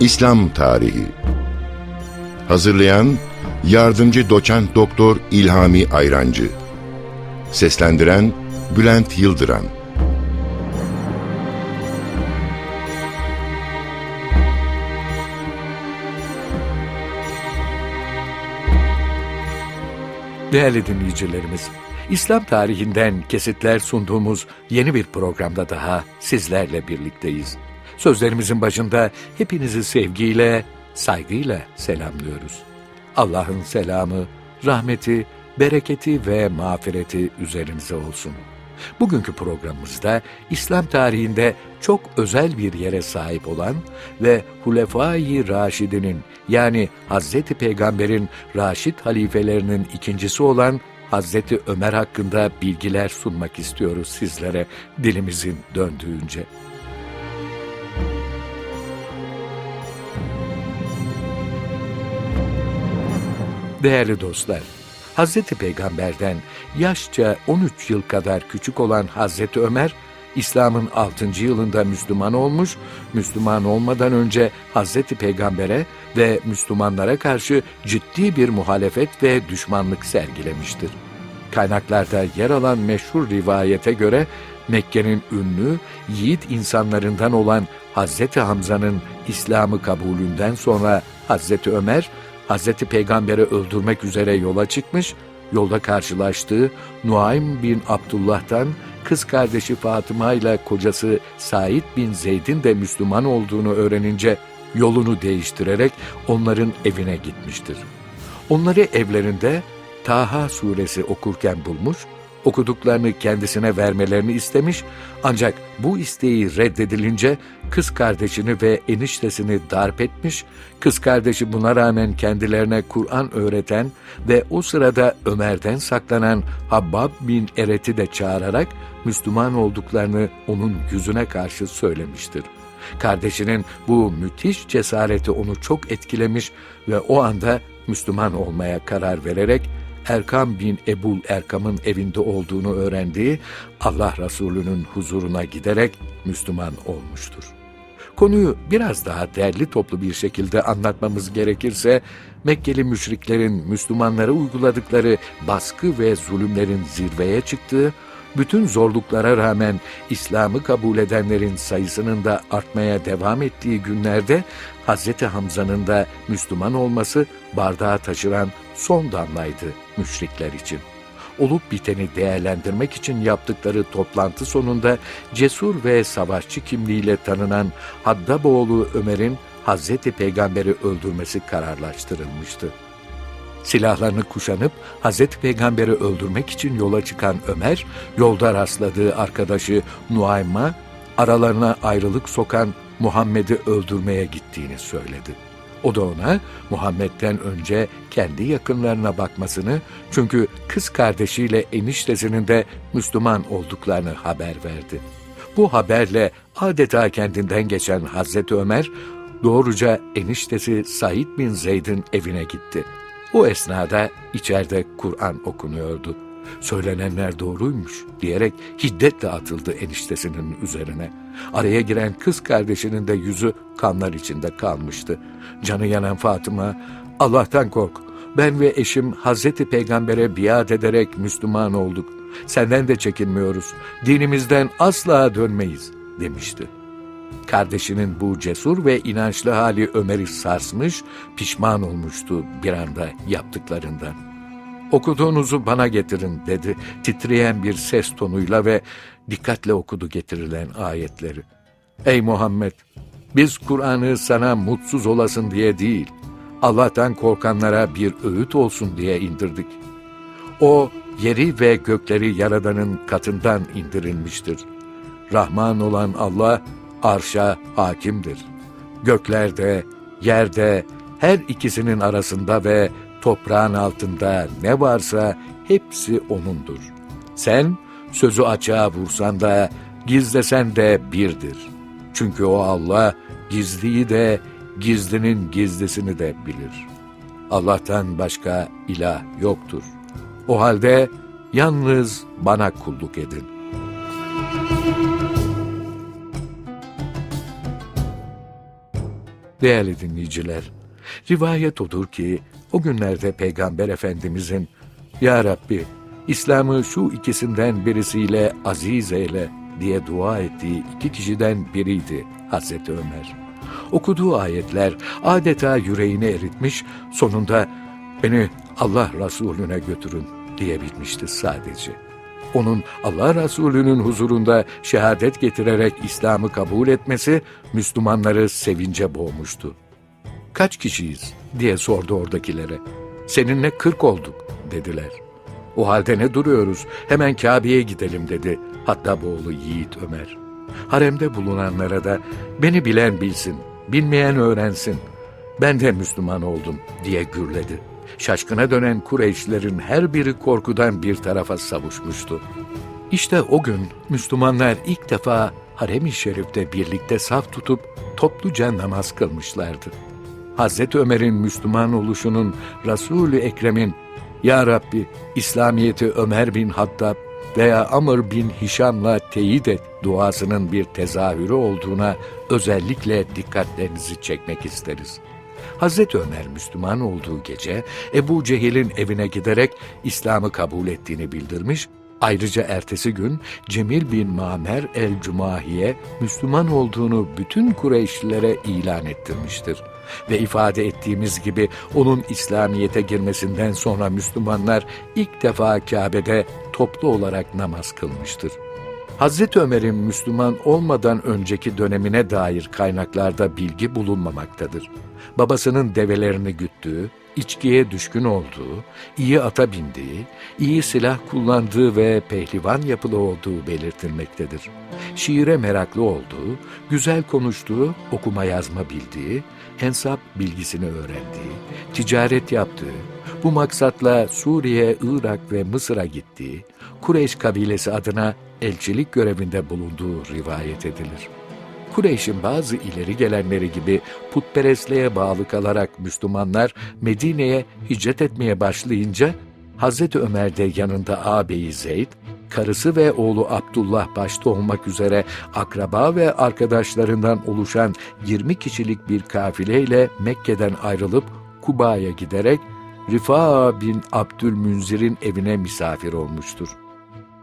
İslam Tarihi. Hazırlayan Yardımcı Doçent Doktor İlhami Ayrancı. Seslendiren Bülent Yıldıran. Değerli dinleyicilerimiz, İslam tarihinden kesitler sunduğumuz yeni bir programda daha sizlerle birlikteyiz. Sözlerimizin başında hepinizi sevgiyle, saygıyla selamlıyoruz. Allah'ın selamı, rahmeti, bereketi ve mağfireti üzerinize olsun. Bugünkü programımızda İslam tarihinde çok özel bir yere sahip olan ve Hulefai Raşidinin yani Hazreti Peygamber'in Raşid halifelerinin ikincisi olan Hazreti Ömer hakkında bilgiler sunmak istiyoruz sizlere dilimizin döndüğünce. Değerli dostlar, Hazreti Peygamber'den yaşça 13 yıl kadar küçük olan Hazreti Ömer, İslam'ın 6. yılında Müslüman olmuş, Müslüman olmadan önce Hazreti Peygamber'e ve Müslümanlara karşı ciddi bir muhalefet ve düşmanlık sergilemiştir. Kaynaklarda yer alan meşhur rivayete göre Mekke'nin ünlü, yiğit insanlarından olan Hazreti Hamza'nın İslam'ı kabulünden sonra Hazreti Ömer, Hazreti Peygamber'i öldürmek üzere yola çıkmış, yolda karşılaştığı Nuaym bin Abdullah'tan kız kardeşi Fatıma ile kocası Said bin Zeyd'in de Müslüman olduğunu öğrenince yolunu değiştirerek onların evine gitmiştir. Onları evlerinde Taha suresi okurken bulmuş, okuduklarını kendisine vermelerini istemiş ancak bu isteği reddedilince kız kardeşini ve eniştesini darp etmiş, kız kardeşi buna rağmen kendilerine Kur'an öğreten ve o sırada Ömer'den saklanan Habbab bin Eret'i de çağırarak Müslüman olduklarını onun yüzüne karşı söylemiştir. Kardeşinin bu müthiş cesareti onu çok etkilemiş ve o anda Müslüman olmaya karar vererek Erkam bin Ebul Erkam'ın evinde olduğunu öğrendiği Allah Resulü'nün huzuruna giderek Müslüman olmuştur. Konuyu biraz daha derli toplu bir şekilde anlatmamız gerekirse, Mekkeli müşriklerin Müslümanlara uyguladıkları baskı ve zulümlerin zirveye çıktığı, bütün zorluklara rağmen İslam'ı kabul edenlerin sayısının da artmaya devam ettiği günlerde Hz. Hamza'nın da Müslüman olması bardağı taşıran son damlaydı müşrikler için. Olup biteni değerlendirmek için yaptıkları toplantı sonunda cesur ve savaşçı kimliğiyle tanınan Haddaboğlu Ömer'in Hazreti Peygamber'i öldürmesi kararlaştırılmıştı. Silahlarını kuşanıp Hazreti Peygamber'i öldürmek için yola çıkan Ömer, yolda rastladığı arkadaşı Nuaym'a aralarına ayrılık sokan Muhammed'i öldürmeye gittiğini söyledi. O da ona Muhammed'den önce kendi yakınlarına bakmasını çünkü kız kardeşiyle eniştesinin de Müslüman olduklarını haber verdi. Bu haberle adeta kendinden geçen Hazreti Ömer doğruca eniştesi Said bin Zeyd'in evine gitti. O esnada içeride Kur'an okunuyordu. Söylenenler doğruymuş diyerek hiddetle atıldı eniştesinin üzerine. Araya giren kız kardeşinin de yüzü kanlar içinde kalmıştı. Canı yanan Fatıma, Allah'tan kork. Ben ve eşim Hazreti Peygamber'e biat ederek Müslüman olduk. Senden de çekinmiyoruz. Dinimizden asla dönmeyiz demişti. Kardeşinin bu cesur ve inançlı hali Ömer'i sarsmış, pişman olmuştu bir anda yaptıklarından. Okuduğunuzu bana getirin dedi titreyen bir ses tonuyla ve dikkatle okudu getirilen ayetleri. Ey Muhammed! Biz Kur'an'ı sana mutsuz olasın diye değil, Allah'tan korkanlara bir öğüt olsun diye indirdik. O, yeri ve gökleri Yaradan'ın katından indirilmiştir. Rahman olan Allah, arşa hakimdir. Göklerde, yerde, her ikisinin arasında ve toprağın altında ne varsa hepsi O'nundur. Sen sözü açığa vursan da gizlesen de birdir. Çünkü o Allah gizliyi de gizlinin gizlisini de bilir. Allah'tan başka ilah yoktur. O halde yalnız bana kulluk edin. Değerli dinleyiciler, rivayet odur ki o günlerde Peygamber Efendimizin Ya Rabbi İslam'ı şu ikisinden birisiyle aziz eyle diye dua ettiği iki kişiden biriydi Hazreti Ömer. Okuduğu ayetler adeta yüreğini eritmiş, sonunda beni Allah Resulüne götürün diyebilmişti sadece. Onun Allah Resulü'nün huzurunda şehadet getirerek İslam'ı kabul etmesi Müslümanları sevince boğmuştu. Kaç kişiyiz diye sordu oradakilere. Seninle kırk olduk dediler. O halde ne duruyoruz hemen Kabe'ye gidelim dedi hatta oğlu Yiğit Ömer. Haremde bulunanlara da beni bilen bilsin, bilmeyen öğrensin. Ben de Müslüman oldum diye gürledi. Şaşkına dönen Kureyşlerin her biri korkudan bir tarafa savuşmuştu. İşte o gün Müslümanlar ilk defa Harem-i Şerif'te birlikte saf tutup topluca namaz kılmışlardı. Hazreti Ömer'in Müslüman oluşunun Resul-i Ekrem'in Ya Rabbi İslamiyeti Ömer bin Hattab veya Amr bin Hişam'la teyit et duasının bir tezahürü olduğuna özellikle dikkatlerinizi çekmek isteriz. Hazreti Ömer Müslüman olduğu gece Ebu Cehil'in evine giderek İslam'ı kabul ettiğini bildirmiş, ayrıca ertesi gün Cemil bin Mamer el-Cumahi'ye Müslüman olduğunu bütün Kureyşlilere ilan ettirmiştir. Ve ifade ettiğimiz gibi onun İslamiyet'e girmesinden sonra Müslümanlar ilk defa Kabe'de toplu olarak namaz kılmıştır. Hazreti Ömer'in Müslüman olmadan önceki dönemine dair kaynaklarda bilgi bulunmamaktadır. Babasının develerini güttüğü, içkiye düşkün olduğu, iyi ata bindiği, iyi silah kullandığı ve pehlivan yapılı olduğu belirtilmektedir. Şiire meraklı olduğu, güzel konuştuğu, okuma yazma bildiği, hesap bilgisini öğrendiği, ticaret yaptığı, bu maksatla Suriye, Irak ve Mısır'a gittiği, Kureyş kabilesi adına elçilik görevinde bulunduğu rivayet edilir. Kureyş'in bazı ileri gelenleri gibi putperestliğe bağlı kalarak Müslümanlar Medine'ye hicret etmeye başlayınca Hazreti Ömer de yanında ağabeyi Zeyd, karısı ve oğlu Abdullah başta olmak üzere akraba ve arkadaşlarından oluşan 20 kişilik bir kafileyle Mekke'den ayrılıp Kuba'ya giderek Rifa bin Abdülmünzir'in evine misafir olmuştur.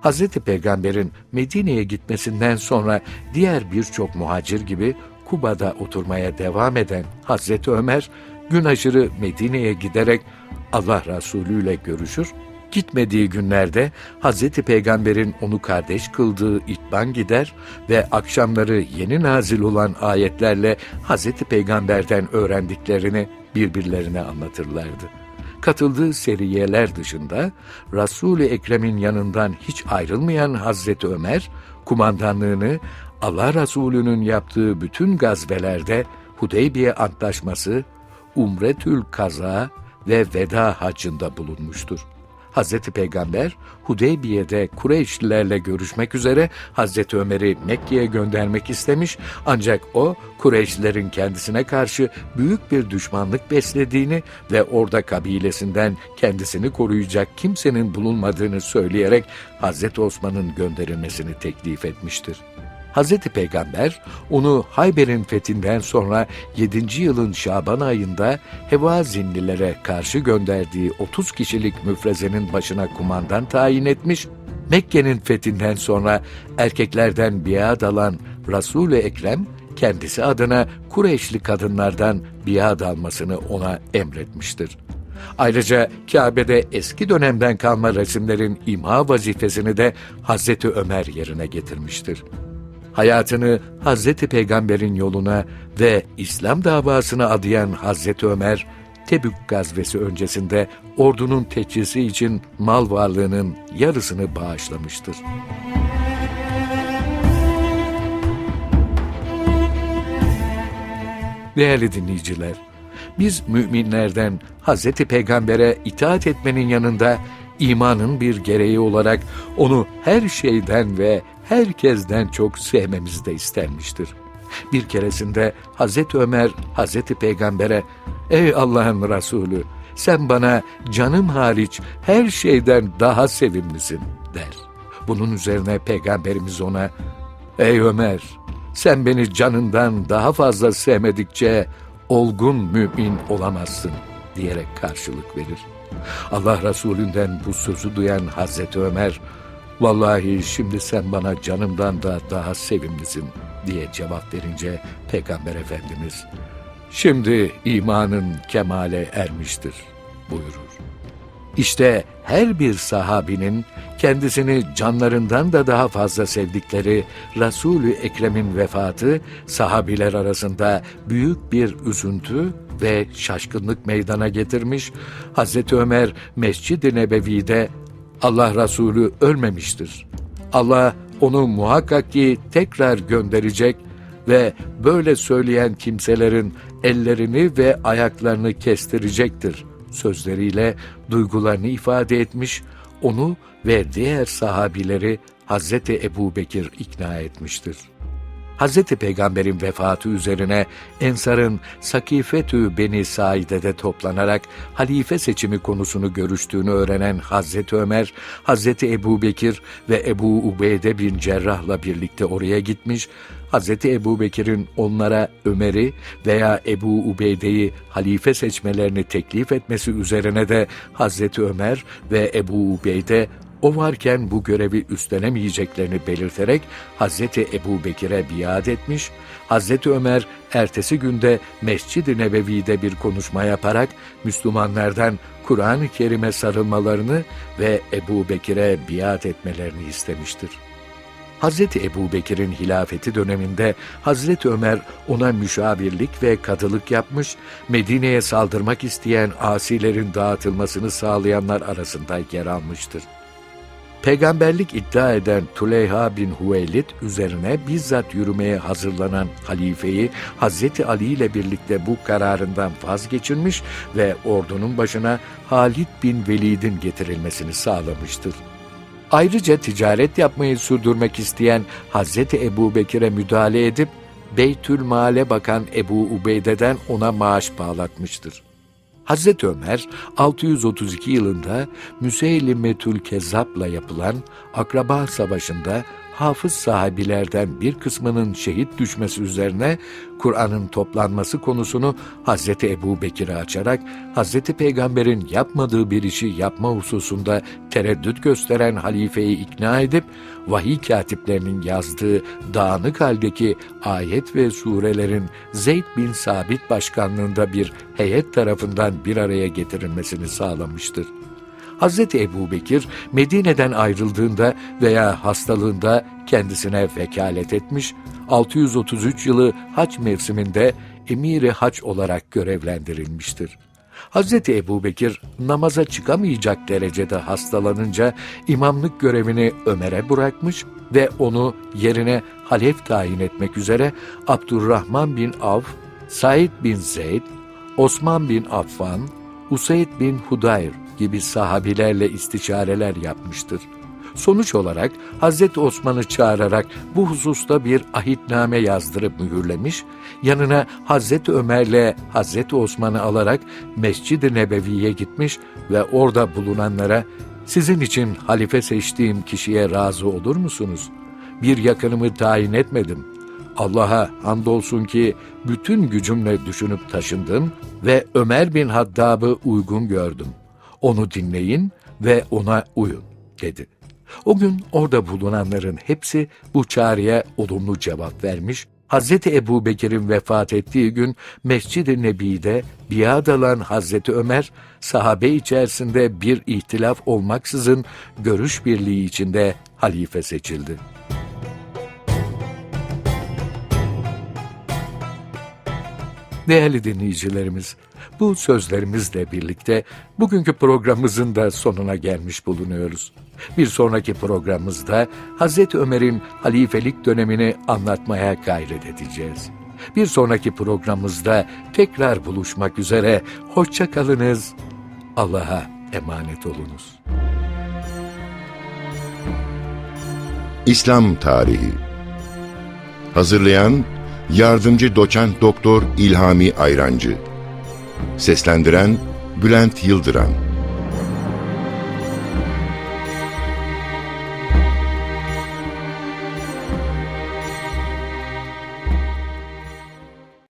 Hazreti Peygamber'in Medine'ye gitmesinden sonra diğer birçok muhacir gibi Kuba'da oturmaya devam eden Hazreti Ömer, gün aşırı Medine'ye giderek Allah Resulü ile görüşür, gitmediği günlerde Hazreti Peygamber'in onu kardeş kıldığı itban gider ve akşamları yeni nazil olan ayetlerle Hazreti Peygamber'den öğrendiklerini birbirlerine anlatırlardı katıldığı seriyeler dışında Resul-i Ekrem'in yanından hiç ayrılmayan Hazreti Ömer, kumandanlığını Allah Resulü'nün yaptığı bütün gazvelerde Hudeybiye Antlaşması, Umretül Kaza ve Veda Hacı'nda bulunmuştur. Hazreti Peygamber Hudeybiye'de Kureyşlilerle görüşmek üzere Hazreti Ömer'i Mekke'ye göndermek istemiş ancak o Kureyşlilerin kendisine karşı büyük bir düşmanlık beslediğini ve orada kabilesinden kendisini koruyacak kimsenin bulunmadığını söyleyerek Hazreti Osman'ın gönderilmesini teklif etmiştir. Hazreti Peygamber onu Hayber'in fethinden sonra 7. yılın Şaban ayında Hevazinlilere karşı gönderdiği 30 kişilik müfrezenin başına kumandan tayin etmiş, Mekke'nin fethinden sonra erkeklerden biat alan Resul-i Ekrem, kendisi adına Kureyşli kadınlardan biat almasını ona emretmiştir. Ayrıca Kabe'de eski dönemden kalma resimlerin imha vazifesini de Hazreti Ömer yerine getirmiştir hayatını Hazreti Peygamber'in yoluna ve İslam davasına adayan Hazreti Ömer, Tebük gazvesi öncesinde ordunun teçhisi için mal varlığının yarısını bağışlamıştır. Değerli dinleyiciler, biz müminlerden Hazreti Peygamber'e itaat etmenin yanında imanın bir gereği olarak onu her şeyden ve herkesten çok sevmemiz de istenmiştir. Bir keresinde Hazreti Ömer Hazreti Peygamber'e "Ey Allah'ın Resulü, sen bana canım hariç her şeyden daha sevimlisin." der. Bunun üzerine Peygamberimiz ona "Ey Ömer, sen beni canından daha fazla sevmedikçe olgun mümin olamazsın diyerek karşılık verir. Allah Resulünden bu sözü duyan Hazreti Ömer, vallahi şimdi sen bana canımdan da daha sevimlisin diye cevap verince Peygamber Efendimiz, şimdi imanın kemale ermiştir buyurur. İşte her bir sahabinin kendisini canlarından da daha fazla sevdikleri Resulü Ekrem'in vefatı sahabiler arasında büyük bir üzüntü ve şaşkınlık meydana getirmiş. Hazreti Ömer Mescid-i Nebevi'de Allah Resulü ölmemiştir. Allah onu muhakkak ki tekrar gönderecek ve böyle söyleyen kimselerin ellerini ve ayaklarını kestirecektir sözleriyle duygularını ifade etmiş, onu ve diğer sahabileri Hazreti Ebu Bekir ikna etmiştir. Hazreti Peygamber'in vefatı üzerine Ensar'ın Sakifetü Beni Saide'de toplanarak halife seçimi konusunu görüştüğünü öğrenen Hazreti Ömer, Hazreti Ebu Bekir ve Ebu Ubeyde bin Cerrah'la birlikte oraya gitmiş, Hazreti Ebu Bekir'in onlara Ömer'i veya Ebu Ubeyde'yi halife seçmelerini teklif etmesi üzerine de Hazreti Ömer ve Ebu Ubeyde o varken bu görevi üstlenemeyeceklerini belirterek Hazreti Ebu Bekir'e biat etmiş, Hazreti Ömer ertesi günde Mescid-i Nebevi'de bir konuşma yaparak Müslümanlardan Kur'an-ı Kerim'e sarılmalarını ve Ebu Bekir'e biat etmelerini istemiştir. Hazreti Ebu Bekir'in hilafeti döneminde Hazreti Ömer ona müşavirlik ve kadılık yapmış, Medine'ye saldırmak isteyen asilerin dağıtılmasını sağlayanlar arasında yer almıştır. Peygamberlik iddia eden Tuleyha bin Huveylid üzerine bizzat yürümeye hazırlanan halifeyi Hazreti Ali ile birlikte bu kararından vazgeçirmiş ve ordunun başına Halid bin Velid'in getirilmesini sağlamıştır. Ayrıca ticaret yapmayı sürdürmek isteyen Hazreti Ebu Bekir'e müdahale edip Beytül Mal'e bakan Ebu Ubeyde'den ona maaş bağlatmıştır. Hazreti Ömer 632 yılında Müseylimetül Kezzab'la yapılan Akraba Savaşı'nda hafız sahabilerden bir kısmının şehit düşmesi üzerine Kur'an'ın toplanması konusunu Hazreti Ebu Bekir'e açarak Hazreti Peygamber'in yapmadığı bir işi yapma hususunda tereddüt gösteren halifeyi ikna edip vahiy katiplerinin yazdığı dağınık haldeki ayet ve surelerin Zeyd bin Sabit başkanlığında bir heyet tarafından bir araya getirilmesini sağlamıştır. Hazreti Ebu Bekir Medine'den ayrıldığında veya hastalığında kendisine vekalet etmiş, 633 yılı haç mevsiminde emiri haç olarak görevlendirilmiştir. Hazreti Ebu Bekir namaza çıkamayacak derecede hastalanınca imamlık görevini Ömer'e bırakmış ve onu yerine halef tayin etmek üzere Abdurrahman bin Avf, Said bin Zeyd, Osman bin Affan, Usayd bin Hudayr gibi sahabilerle istişareler yapmıştır. Sonuç olarak Hazreti Osman'ı çağırarak bu hususta bir ahitname yazdırıp mühürlemiş, yanına Hazreti Ömer'le Hazreti Osman'ı alarak Mescid-i Nebevi'ye gitmiş ve orada bulunanlara sizin için halife seçtiğim kişiye razı olur musunuz? Bir yakınımı tayin etmedim. Allah'a andolsun ki bütün gücümle düşünüp taşındım ve Ömer bin Haddab'ı uygun gördüm. Onu dinleyin ve ona uyun dedi. O gün orada bulunanların hepsi bu çağrıya olumlu cevap vermiş. Hazreti Ebu Bekir'in vefat ettiği gün Mescid-i Nebi'de biat alan Hazreti Ömer, sahabe içerisinde bir ihtilaf olmaksızın görüş birliği içinde halife seçildi. Değerli dinleyicilerimiz, bu sözlerimizle birlikte bugünkü programımızın da sonuna gelmiş bulunuyoruz. Bir sonraki programımızda Hazreti Ömer'in halifelik dönemini anlatmaya gayret edeceğiz. Bir sonraki programımızda tekrar buluşmak üzere. Hoşça kalınız. Allah'a emanet olunuz. İslam Tarihi Hazırlayan Yardımcı Doçent Doktor İlhami Ayrancı. Seslendiren Bülent Yıldıran